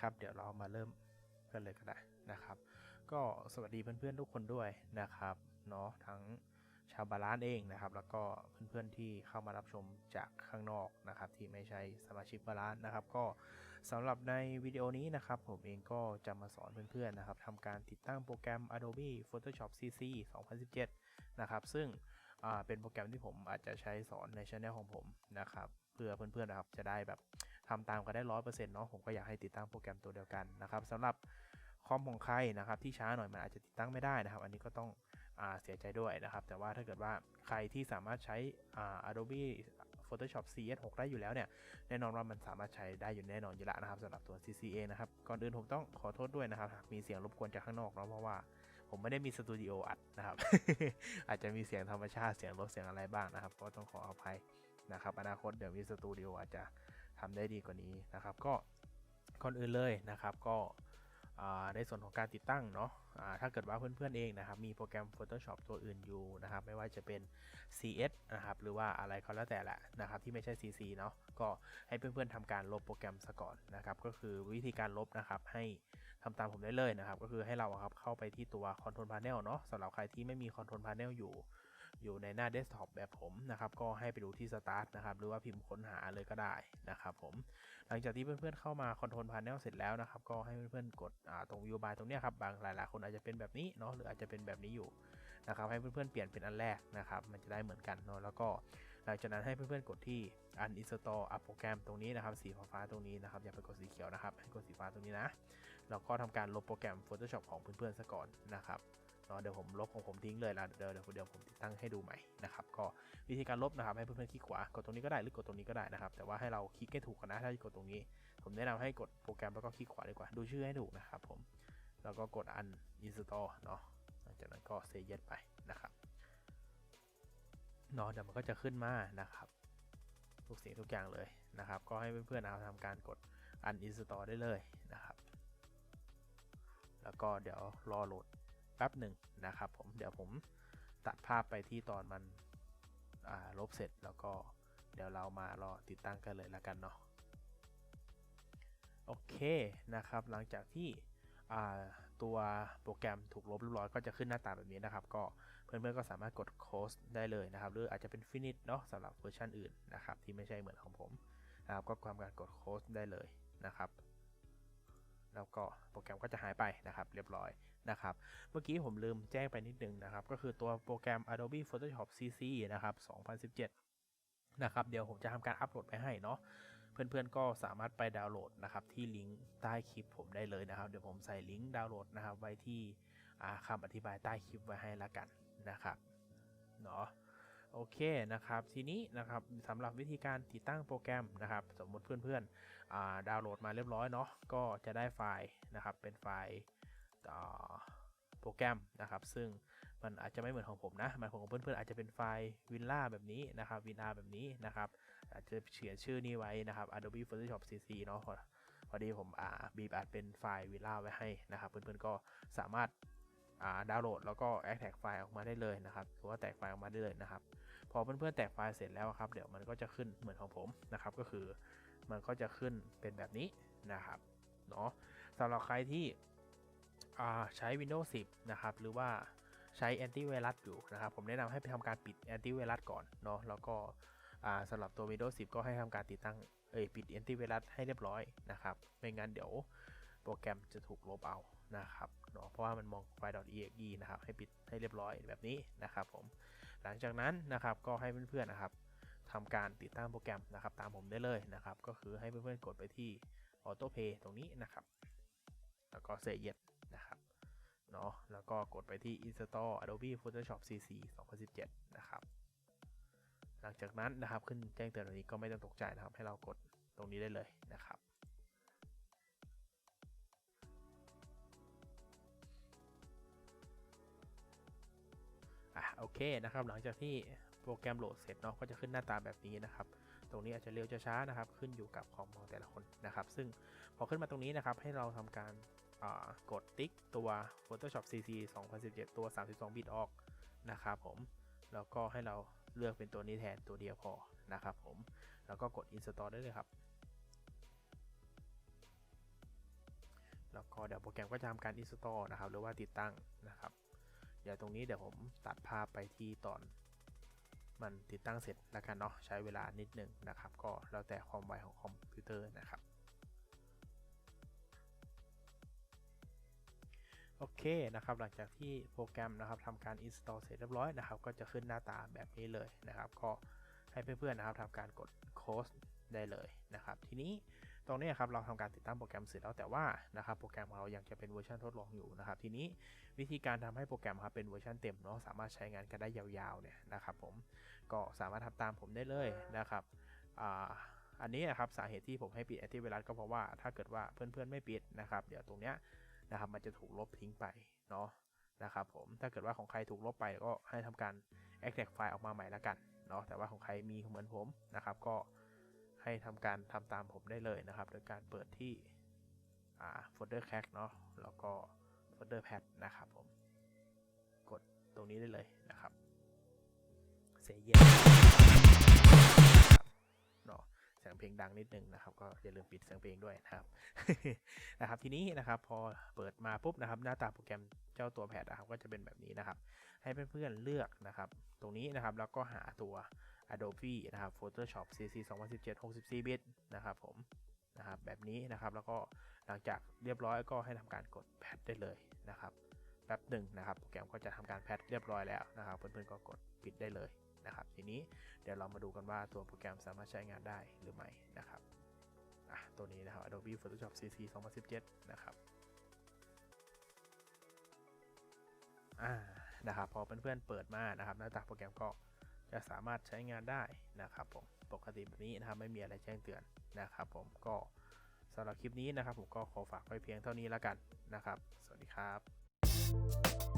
ครับ เดี๋ยวเรามาเริ่มกันเลยก็ได้นะครับ ก็สวัสดีเพื่อนๆทุกคนด้วยนะครับเนาะทั้งชาวบาลานซ์เองนะครับ แล้วก็เพื่อนๆที่เข้ามารับชมจากข้างนอกนะครับ ที่ไม่ใช่สมาชิกบาลานซ์นะครับ ก็สำหรับในวิดีโอนี้นะครับ ผมเองก็จะมาสอนเพื่อนๆนะครับทำการติดตั้งโปรแกรม Adobe Photoshop CC 2017 นะครับ ซึ่งเป็นโปรแกรมที่ผมอาจจะใช้สอนในช anel ของผมนะครับ เพื่อเพื่อนๆนะครับจะได้แบบ ทำตามกันได้ร้อยเปอร์เซ็นต์เนาะผมก็อยากให้ติดตั้งโปรแกรมตัวเดียวกันนะครับสำหรับคอมของใครนะครับที่ช้าหน่อยมันอาจจะติดตั้งไม่ได้นะครับ อันนี้ก็ต้องอเสียใจด้วยนะครับ แต่ว่าถ้าเกิดว่าใครที่สามารถใช้อ่า Adobe Photoshop CS6 ได้อยู่แล้วเนี่ย แน่นอนว่ามันสามารถใช้ได้อยู่แน่นอนอยู่แล้วนะครับสำหรับตัว CC เองนะครับ ก่อนอื่นผมต้องขอโทษด้วยนะครับหากมีเสียงรบกวนจากข้างนอกเนาะเพราะว่าผมไม่ได้มีสตูดิโออัดนะครับ อาจจะมีเสียงธรรมชาติเสียงรถเสียงอะไรบ้างนะครับ ก็ต้องขออภัยนะครับ อนาคตเดี๋ยวมีสตูดิโออาจจะ ทำได้ดีกว่านี้นะครับ ก็ก่อนอื่นเลยนะครับ ก็ในส่วนของการติดตั้งเนาะถ้าเกิดว่าเพื่อนๆเองนะครับ มีโปรแกรม Photoshop ตัวอื่นอยู่นะครับ ไม่ว่าจะเป็น CS นะครับ หรือว่าอะไรก็แล้วแต่แหละนะครับ ที่ไม่ใช่ CC เนาะ ก็ให้เพื่อนๆทำการลบโปรแกรมซะก่อนนะครับ ก็คือวิธีการลบนะครับ ให้ทำตามผมได้เลยนะครับ ก็คือให้เราครับเข้าไปที่ตัว Control Panel เนาะสำหรับใครที่ไม่มี Control Panel อยู่ อยู่ในหน้าเดสก์ท็อปแบบผมนะครับ ก็ให้ไปดูที่ Start นะครับ หรือว่าพิมพ์ค้นหาเลยก็ได้นะครับผม หลังจากที่เพื่อนๆเข้ามา Control Panel เสร็จแล้วนะครับ ก็ให้เพื่อนๆกดตรง View By ตรงนี้ครับ บางหลายๆคนอาจจะเป็นแบบนี้เนาะ หรืออาจจะเป็นแบบนี้อยู่นะครับ ให้เพื่อนๆเปลี่ยนเป็นอันแรกนะครับ มันจะได้เหมือนกันเนาะ แล้วก็หลังจากนั้นให้เพื่อนๆกดที่ Uninstall อัปโปรแกรมตรงนี้นะครับ สีฟ้าตรงนี้นะครับ อย่าไปกดสีเขียวนะครับ ให้กดสีฟ้าตรงนี้นะ แล้วก็ทำการลบโปรแกรม Photoshop ของเพื่อนๆซะก่อนนะครับ เนาะเดี๋ยวผมลบของผมทิ้งเลยแล้วเดี๋ยวเดี๋ยวเดี๋ยวผมติดตั้งให้ดูใหม่นะครับก็วิธีการลบนะครับให้เพื่อนๆคลิกขวากดตรงนี้ก็ได้หรือกดตรงนี้ก็ได้นะครับ แต่ว่าให้เราคลิกให้ถูกกันนะถ้ากดตรงนี้ ผมแนะนำให้กดโปรแกรมแล้วก็คลิกขวาดีกว่าดูชื่อให้ถูกนะครับผมแล้วก็กด uninstall เนาะหลังจากนั้นก็ say yes ไปนะครับเนาะเดี๋ยวมันก็จะขึ้นมานะครับทุกสิ่งทุกอย่างเลยนะครับ ก็ให้เพื่อนๆนะครับทำการกด uninstall ได้เลยนะครับ แล้วก็เดี๋ยวรอโหลด แป๊บหนึ่งนะครับผมเดี๋ยวผมตัดภาพไปที่ตอนมันลบเสร็จแล้วก็เดี๋ยวเรามารอติดตั้งกันเลยล้วกันเนาะโอเคนะครับ หลังจากที่ตัวโปรแกรมถูกลบเรียบร้อยก็จะขึ้นหน้าตาแบบนี้นะครับ ก็เพื่อนๆก็สามารถกด close ได้เลยนะครับ หรืออาจจะเป็น finish เนาะสำหรับเวอร์ชันอื่นนะครับ ที่ไม่ใช่เหมือนของผมนะครับก็ทำการกด close ได้เลยนะครับ แล้วก็โปรแกรมก็จะหายไปนะครับ เรียบร้อยนะครับ เมื่อกี้ผมลืมแจ้งไปนิดนึงนะครับ ก็คือตัวโปรแกรม Adobe Photoshop CC นะครับ 2017 นะครับ เดี๋ยวผมจะทำการอัปโหลดไปให้เนาะเพื่อนๆ ก็สามารถไปดาวน์โหลดนะครับที่ลิงก์ใต้คลิปผมได้เลยนะครับ เดี๋ยวผมใส่ลิงก์ดาวน์โหลดนะครับไว้ที่คำอธิบายใต้คลิปไว้ให้ละกันนะครับเนาะ โอเคนะครับ ทีนี้นะครับสำหรับวิธีการติดตั้งโปรแกรมนะครับ สมมติเพื่อนๆดาวน์โหลดมาเรียบร้อยเนาะก็จะได้ไฟล์นะครับเป็นไฟล์โปรแกรมนะครับ ซึ่งมันอาจจะไม่เหมือนของผมนะ มันของเพื่อนๆอาจจะเป็นไฟล์วินล่าแบบนี้นะครับวินล่าแบบนี้นะครับ อาจจะเขียนชื่อนี้ไว้นะครับ Adobe Photoshop CC เนาะพอดีผมอ่าบีบอัดเป็นไฟล์วินล่าไว้ให้นะครับ เพื่อนๆก็สามารถ ดาวน์โหลดแล้วก็แอคแท็กไฟล์ออกมาได้เลยนะครับหรือว่าแตกไฟล์ออกมาได้เลยนะครับ พอเพื่อนๆแตกไฟล์เสร็จแล้วครับ เดี๋ยวมันก็จะขึ้นเหมือนของผมนะครับ ก็คือมันก็จะขึ้นเป็นแบบนี้นะครับเนาะสำหรับใครที่ใช้ Windows 10 นะครับ หรือว่าใช้แอนตี้ไวรัสอยู่นะครับ ผมแนะนำให้ไปทำการปิดแอนตี้ไวรัสก่อนเนาะแล้วก็สำหรับตัว Windows 10 ก็ให้ทำการติดตั้งเอ้ยปิดแอนตี้ไวรัสให้เรียบร้อยนะครับ ไม่งั้นเดี๋ยวโปรแกรมจะถูกลบเอา นะครับเนาะเพราะว่ามันมองไฟล์ .exe นะครับให้ปิดให้เรียบร้อยแบบนี้นะครับผมหลังจากนั้นนะครับก็ให้เพื่อนๆนะครับทำการติดตั้งโปรแกรมนะครับตามผมได้เลยนะครับ ก็คือให้เพื่อนๆกดไปที่ Auto Pay ตรงนี้นะครับ แล้วก็ Say Yes นะครับเนาะแล้วก็กดไปที่ Install Adobe Photoshop CC 2017 นะครับ หลังจากนั้นนะครับขึ้นแจ้งเตือนแบบนี้ก็ไม่ต้องตกใจนะครับ ให้เรากดตรงนี้ได้เลยนะครับ โอเคนะครับ หลังจากที่โปรแกรมโหลดเสร็จเนาะก็จะขึ้นหน้าตาแบบนี้นะครับ ตรงนี้อาจจะเร็วจะช้านะครับ ขึ้นอยู่กับคอมของแต่ละคนนะครับ ซึ่งพอขึ้นมาตรงนี้นะครับ ให้เราทำการกดติ๊กตัว Photoshop CC 2017 ตัว 32 บิตออกนะครับผมแล้วก็ให้เราเลือกเป็นตัวนี้แทนตัวเดียวพอนะครับผมแล้วก็กด install ได้เลยครับ แล้วก็เดี๋ยวโปรแกรมก็จะทำการ install นะครับ หรือว่าติดตั้งนะครับ เดี๋ยวตรงนี้เดี๋ยวผมตัดภาพไปที่ตอนมันติดตั้งเสร็จแล้วกันเนาะใช้เวลานิดหนึ่งนะครับ ก็แล้วแต่ความไวของคอมพิวเตอร์นะครับ โอเคนะครับ หลังจากที่โปรแกรมนะครับทำการ install เสร็จเรียบร้อยนะครับ ก็จะขึ้นหน้าตาแบบนี้เลยนะครับ ก็ให้เพื่อนๆนะครับทำการกด close ได้เลยนะครับ ทีนี้ ตรงนี้ครับเราทำการติดตั้งโปรแกรมเสร็จแล้วแต่ว่านะครับโปรแกรมของเรายังจะเป็นเวอร์ชันทดลองอยู่นะครับทีนี้วิธีการทำให้โปรแกรมครับเป็นเวอร์ชันเต็มเนาะสามารถใช้งานกันได้ยาวๆเนี่ยนะครับผมก็สามารถทำตามผมได้เลยนะครับอ่าอันนี้นะครับสาเหตุที่ผมให้ปิดแอนตี้ไวรัสก็เพราะว่าถ้าเกิดว่าเพื่อนๆไม่ปิดนะครับเดี๋ยวตรงเนี้ยนะครับมันจะถูกลบทิ้งไปเนาะนะครับผมถ้าเกิดว่าของใครถูกลบไปก็ให้ทำการ extract ไฟล์ออกมาใหม่ละกันเนาะแต่ว่าของใครมีเหมือนผมนะครับก็ ให้ทำการทำตามผมได้เลยนะครับ โดยการเปิดที่อ่า folder cache เนาะแล้วก็ folder pad นะครับผม กดตรงนี้ได้เลยนะครับเสียเย็นเนาะเสียงเพลงดังนิดนึงนะครับ ก็อย่าลืมปิดเสียงเพลงด้วยนะครับนะครับทีนี้นะครับพอเปิดมาปุ๊บนะครับ หน้าตาโปรแกรมเจ้าตัวแพดนะครับก็จะเป็นแบบนี้นะครับ ให้เพื่อนๆเลือกนะครับ ตรงนี้นะครับแล้วก็หาตัว Adobe นะครับ Photoshop CC 2017 64บิตนะครับผมนะครับแบบนี้นะครับแล้วก็หลังจากเรียบร้อยก็ให้ทำการกดแพดได้เลยนะครับแป๊บหนึ่งนะครับโปรแกรมก็จะทำการแพดเรียบร้อยแล้วนะครับเพื่อนๆก็กดปิดได้เลยนะครับ ทีนี้เดี๋ยวเรามาดูกันว่าตัวโปรแกรมสามารถใช้งานได้หรือไม่นะครับอะตัวนี้นะครับ Adobe Photoshop CC 2017 นะครับอ่านะครับพอเพื่อนๆเปิดมานะครับหน้าตาโปรแกรมก็ จะสามารถใช้งานได้นะครับผมปกติแบบนี้นะครับไม่มีอะไรแจ้งเตือนนะครับผมก็สำหรับคลิปนี้นะครับผมก็ขอฝากไว้เพียงเท่านี้แล้วกันนะครับ สวัสดีครับ